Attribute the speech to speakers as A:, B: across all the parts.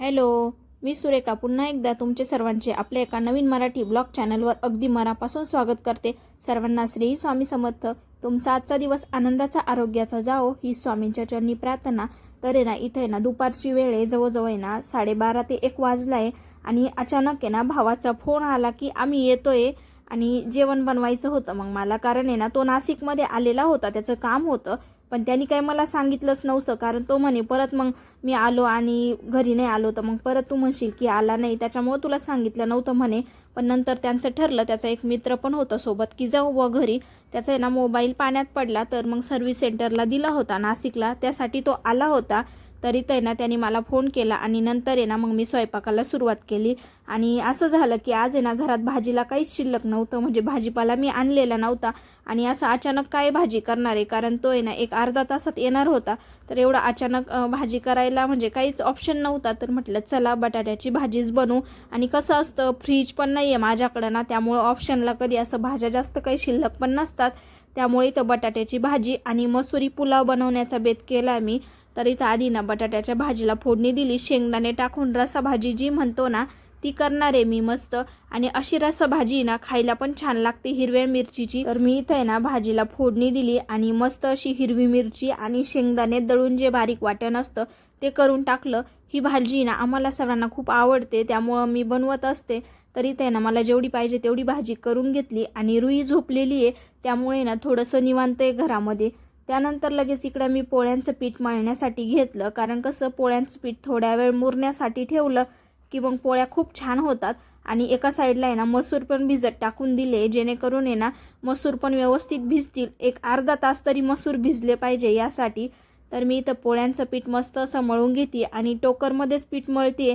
A: Hello मी सुरेखा. पुन्हा एकदा तुमचे सर्वांचे आपल्या एका नवीन मराठी ब्लॉग चॅनलवर अगदी मनापासून स्वागत करते. सर्वांना श्री स्वामी समर्थ. तुमचा आजचा दिवस आनंदाचा आरोग्याचा जाओ ही स्वामींच्या चरणी प्रार्थना. तर आहे ना इथे आहे ना दुपारची वेळ आहे. जवळजवळ आहे ना साडेबारा ते एक वाजला आहे आणि अचानक आहे ना भावाचा फोन आला की आम्ही येतोय. आणि जेवण बनवायचं होतं मग. मला कारण आहे ना तो नाशिकमध्ये आलेला होता. त्याचं काम होतं. पण त्यांनी काही मला सांगितलंच नव्हतं कारण तो म्हणे परत मग मी आलो आणि घरी नाही आलो तर मग परत तू म्हणशील की आला नाही. त्याच्यामुळं तुला सांगितलं नव्हतं म्हणे पण नंतर त्यांचं ठरलं त्याचा एक मित्र पण होता सोबत की जाऊ व घरी. त्याचा आहे ना मोबाईल पाण्यात पडला तर मग सर्व्हिस सेंटरला दिला होता नाशिकला. त्यासाठी तो आला होता तरी ते ना त्यांनी मला फोन केला आणि नंतर आहे ना मग मी स्वयंपाकाला सुरुवात केली. आणि असं झालं की आज आहे ना घरात भाजीला काहीच शिल्लक नव्हतं म्हणजे भाजीपाला मी आणलेला नव्हता. आणि असं अचानक काय भाजी करणार आहे? कारण तो आहे ना एक अर्धा तासात येणार होता. तर एवढा अचानक भाजी करायला म्हणजे काहीच ऑप्शन नव्हता. तर म्हटलं चला बटाट्याची भाजीच बनवू. आणि कसं असतं फ्रीज पण नाही आहे माझ्याकडं ना त्यामुळं ऑप्शनला कधी असं भाज्या जास्त काही शिल्लक पण नसतात. त्यामुळे इथं बटाट्याची भाजी आणि मसुरी पुलाव बनवण्याचा बेत केला मी. तर इथं आधी ना बटाट्याच्या भाजीला फोडणी दिली शेंगदाणे टाकून रसा भाजी जी म्हणतो ना ती करणार आहे मी मस्त. आणि अशी रसा भाजी ना खायला पण छान लागते. हिरव्या मिरचीची. तर मी इथं आहे ना भाजीला फोडणी दिली आणि मस्त अशी हिरवी मिरची आणि शेंगदाणे दळून जे बारीक वाटण असतं ते करून टाकलं. ही भाजी ना आम्हाला सर्वांना खूप आवडते. त्यामुळं मी बनवत असते. तरी ते ना मला जेवढी पाहिजे तेवढी भाजी करून घेतली आणि रुई झोपलेली आहे. त्यामुळे ना थोडंसं निवांत आहे घरामध्ये. त्यानंतर लगेच इकडं मी पोळ्यांचं पीठ मळण्यासाठी घेतलं. कारण कसं पोळ्यांचं पीठ थोड्या वेळ मुरण्यासाठी ठेवलं. की मग पोळ्या खूप छान होतात. आणि एका साईडला आहे ना मसूर पण भिजत टाकून दिले. जेणेकरून आहे ना मसूर पण व्यवस्थित भिजतील. एक अर्धा तास तरी मसूर भिजले पाहिजे यासाठी. तर मी इथं पोळ्यांचं पीठ मस्त असं मळून घेते आणि टोकरमध्येच पीठ मळते.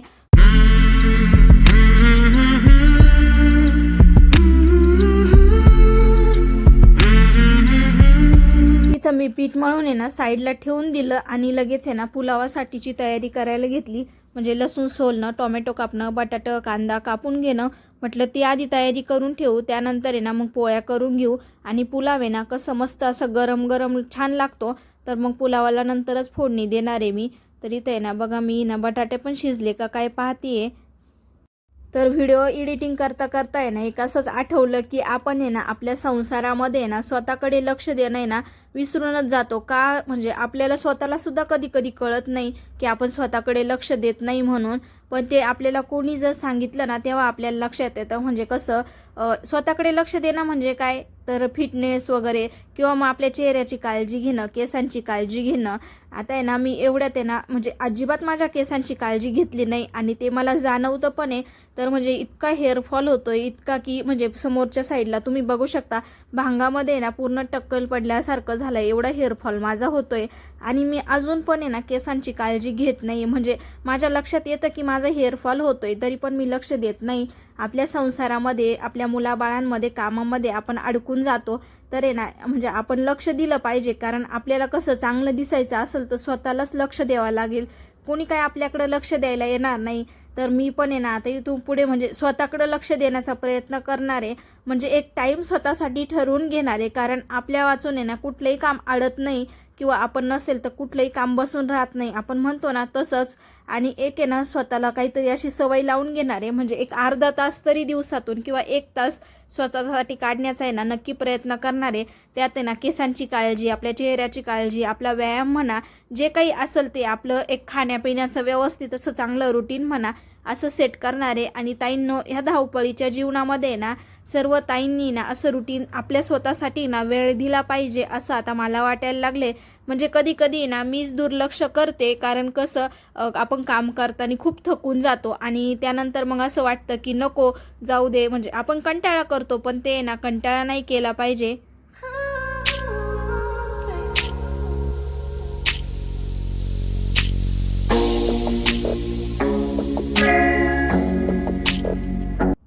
A: इथं मी पीठ मळून आहे ना साईडला ठेवून दिलं आणि लगेच आहे ना पुलावासाठीची तयारी करायला घेतली. म्हणजे लसूण सोलणं टोमॅटो कापणं बटाटं कांदा कापून घेणं म्हटलं ती आधी तयारी करून ठेवू त्यानंतर आहे ना मग पोळ्या करून घेऊ. आणि पुलाव आहे ना कसं मस्त असं गरम गरम छान लागतो. तर मग पुलावाला नंतरच फोडणी देणार आहे मी. तर इथं आहे ना बघा मी ना बटाटे पण शिजले का काय पाहतीये. तर व्हिडिओ एडिटिंग करता करता आहे ना एक असंच आठवलं की आपण आहे ना आपल्या संसारामध्ये आहे ना स्वतःकडे लक्ष देणं आहे ना विसरूनच जातो. का? म्हणजे आपल्याला स्वतःला सुद्धा कधी कधी कळत नाही की आपण स्वतःकडे लक्ष देत नाही म्हणून. पण ते आपल्याला कोणी जर सांगितलं ना तेव्हा आपल्याला लक्षात येतं. म्हणजे कसं स्वतःकडे लक्ष देणं म्हणजे काय? तर फिटनेस वगैरे किंवा मग आपल्या चेहऱ्याची काळजी घेणं केसांची काळजी घेणं. आता आहे ना मी एवढ्यात आहे ना म्हणजे अजिबात माझ्या केसांची काळजी घेतली नाही आणि ते मला जाणवतं पण आहे. तर म्हणजे इतका हेअरफॉल होतोय इतका की म्हणजे समोरच्या साईडला तुम्ही बघू शकता भांगामध्ये ना पूर्ण टक्कल पडल्यासारखं झालं एवढा हेअरफॉल माझा होतोय. आणि मी अजून पण आहे ना केसांची काळजी घेत नाही. म्हणजे माझ्या लक्षात येतं की माझा हेअरफॉल होतोय तरी पण मी लक्ष देत नाही. आपल्या संसारामध्ये आपल्या मुलाबाळांमध्ये कामामध्ये आपण अडकून जातो. तर आहे ना म्हणजे आपण लक्ष दिलं पाहिजे कारण आपल्याला कसं चांगलं दिसायचं असेल तर स्वतःलाच लक्ष द्यावं लागेल. कोणी काय आपल्याकडं लक्ष द्यायला येणार नाही. तर मी पण आहे ना आता इथून पुढे म्हणजे स्वतःकडे लक्ष देण्याचा प्रयत्न करणार आहे. म्हणजे एक टाईम स्वतःसाठी ठरवून घेणार आहे कारण आपल्या वाचून आहे ना कुठलंही काम अडत नाही. किंवा आपण नसेल तर कुठलंही काम बसून राहत नाही. आपण म्हणतो ना तसंच आणि एक आहे ना स्वतःला काहीतरी अशी सवय लावून घेणार आहे. म्हणजे एक अर्धा तास तरी दिवसातून किंवा एक तास स्वतःसाठी काढण्याचा आहे ना नक्की प्रयत्न करणार आहे. त्यात आहे ना केसांची काळजी आपल्या चेहऱ्याची काळजी आपला व्यायाम म्हणा जे काही असेल ते आपलं एक खाण्यापिण्याचं व्यवस्थित असं चांगलं रुटीन म्हणा असं सेट करणार आहे. आणि ताईंनो ह्या धावपळीच्या जीवनामध्ये ना सर्व ताईंनी ना असं रुटीन आपल्या स्वतःसाठी ना वेळ दिला पाहिजे असं आता मला वाटायला लागले म्हणजे कधी कधी ना मीच दुर्लक्ष करते कारण कसं आपण काम करताना खूप थकून जातो आणि त्यानंतर मग असं वाटतं की नको जाऊ दे. म्हणजे आपण कंटाळा करतो पण ते ना कंटाळा नाही केला पाहिजे.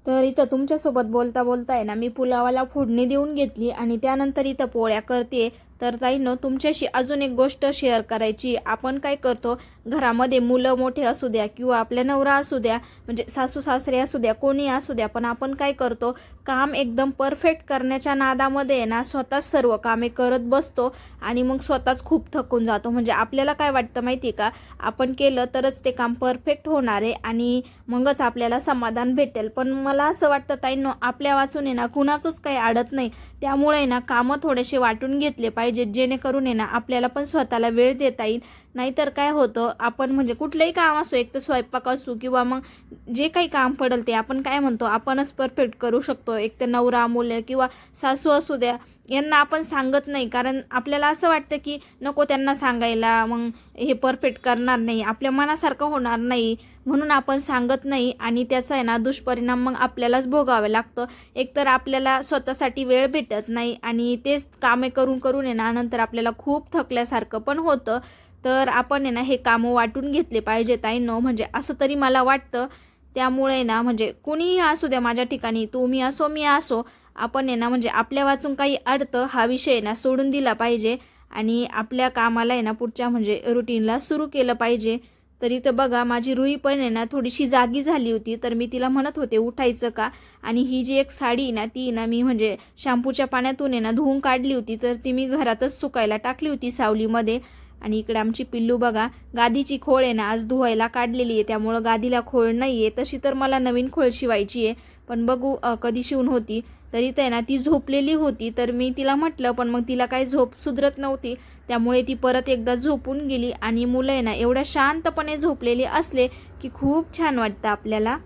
A: तर इथं तुमच्यासोबत बोलता बोलता आहे ना मी पुलावाला फोडणी देऊन घेतली आणि त्यानंतर इथं पोळ्या करते. तर ताईनो तुमच्याशी अजून एक गोष्ट शेअर करायची. आपण काय करतो? घरामध्ये मुलं मोठे असू द्या किंवा आपल्या नवरा असू द्या म्हणजे सासू सासरे असू द्या कोणी असू द्या पण आपण काय करतो? काम एकदम परफेक्ट करण्याच्या नादामध्ये आहे ना स्वतःच सर्व कामे करत बसतो आणि मग स्वतःच खूप थकून जातो. म्हणजे आपल्याला काय वाटतं माहिती आहे का? आपण केलं तरच ते काम परफेक्ट होणार आहे आणि मगच आपल्याला समाधान भेटेल. पण मला असं वाटतं ताईंनो आपल्या वाचून आहे ना कुणाचंच काही अडत नाही. त्यामुळे ना कामं थोडेसे वाटून घेतले पाहिजे. पाहिजेत जेणेकरून आहे ना आपल्याला पण स्वतःला वेळ देता येईल. नाहीतर काय होतं आपण म्हणजे कुठलंही काम असो एक तर स्वयंपाक असू किंवा मग जे काही काम पडेल ते आपण काय म्हणतो आपणच परफेक्ट करू शकतो. एक तर नवरा मुलं किंवा सासू असू द्या यांना आपण सांगत नाही. कारण आपल्याला असं वाटतं की नको त्यांना सांगायला मग हे परफेक्ट करणार नाही. आपल्या मनासारखं होणार नाही म्हणून आपण सांगत नाही आणि त्याचा आहे ना दुष्परिणाम मग आपल्यालाच भोगावे लागतं. एकतर आपल्याला स्वतःसाठी वेळ भेटत नाही आणि तेच कामे करून करून आहे ना नंतर आपल्याला खूप थकल्यासारखं पण होतं. तर आपण आहे ना हे कामं वाटून घेतले पाहिजे ताईंनो. म्हणजे असं तरी मला वाटतं. त्यामुळे ना म्हणजे कुणीही असू द्या माझ्या ठिकाणी तुम्ही असो मी असो आपण आहे ना म्हणजे आपल्या वाचून काही अडतं हा विषय आहे ना सोडून दिला पाहिजे. आणि आपल्या कामाला आहे ना पुढच्या म्हणजे रुटीनला सुरू केलं पाहिजे. तरी तर बघा माझी रुई पण आहे ना थोडीशी जागी झाली होती तर मी तिला म्हणत होते उठायचं का? आणि ही जी एक साडी आहे ना ती ना मी म्हणजे शॅम्पूच्या पाण्यातून आहे ना धुवून काढली होती तर ती मी घरातच सुकायला टाकली होती सावलीमध्ये. आणि इकडे आमची पिल्लू बघा गादीची खोळ आहे ना आज धुवायला काढलेली आहे. त्यामुळं गादीला खोळ नाही आहे तशी तर मला नवीन खोळ शिवायची आहे. पण बघू कधी शिवून होती. तरी ते ना ती झोपलेली होती. तर मी तिला म्हटलं पण मग तिला काही झोप सुधरत नव्हती. त्यामुळे ती परत एकदा झोपून गेली. आणि मुलं आहे ना एवढ्या शांतपणे झोपलेली असले की खूप छान वाटतं आपल्याला.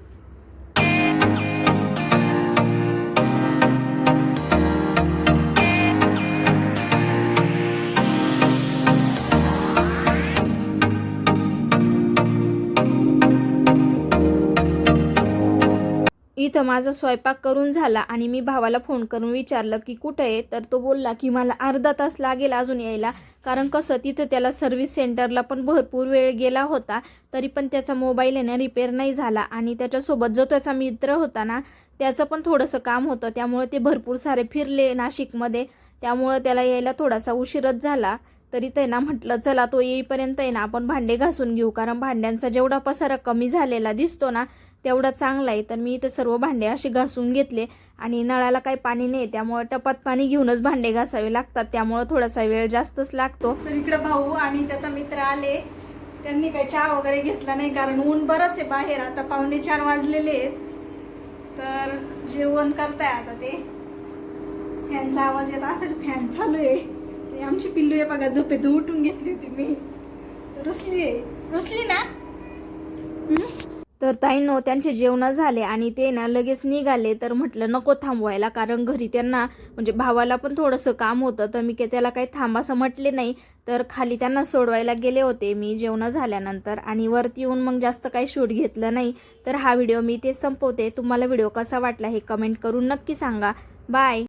A: इथं माझा स्वयंपाक करून झाला आणि मी भावाला फोन करून विचारलं की कुठं आहे? तर तो बोलला की मला अर्धा तास लागेल अजून यायला कारण कसं तिथं त्याला सर्व्हिस सेंटरला पण भरपूर वेळ गेला होता तरी पण त्याचा मोबाईल आहे ना रिपेअर नाही झाला आणि त्याच्यासोबत जो त्याचा मित्र होता ना त्याचं पण थोडंसं काम होतं त्यामुळे ते भरपूर सारे फिरले नाशिकमध्ये त्यामुळं त्याला यायला थोडासा उशीरच झाला तरी त्यांना म्हटलं चला तो येईपर्यंत आहे ना आपण भांडे घासून घेऊ कारण भांड्यांचा जेवढा पसारा कमी झालेला दिसतो ना तेवढा चांगला आहे. तर मी इथं सर्व भांडे असे घासून घेतले आणि नळाला काही पाणी नाही. त्यामुळे टपात पाणी घेऊनच भांडे घासावे लागतात. त्यामुळे थोडासा वेळ जास्तच लागतो.
B: तर इकडं भाऊ आणि त्याचा मित्र आले. त्यांनी काही चहा वगैरे घेतला नाही कारण ऊन बरंच आहे बाहेर. आता पावणे चार वाजलेले आहेत. तर जेवण करताय आता ते. फॅनचा आवाज येत असेल फॅन चालू आहे. आमची पिल्लू आहे बघा झोपेतून उठून घेतली होती मी. रुसली आहे. रुसली ना?
A: तर ताईंनो त्यांचे जेवण झाले आणि ते ना लगेच निघाले. तर म्हटलं नको थांबवायला कारण घरी त्यांना म्हणजे भावाला पण थोडंसं काम होतं तर मी काय त्याला काही थांबासं म्हटले नाही. तर खाली त्यांना सोडवायला गेले होते मी जेवणं झाल्यानंतर. आणि वरती येऊन मग जास्त काही शूट घेतलं नाही. तर हा व्हिडिओ मी ते संपवते. तुम्हाला व्हिडिओ कसा वाटला हे कमेंट करून नक्की सांगा. बाय.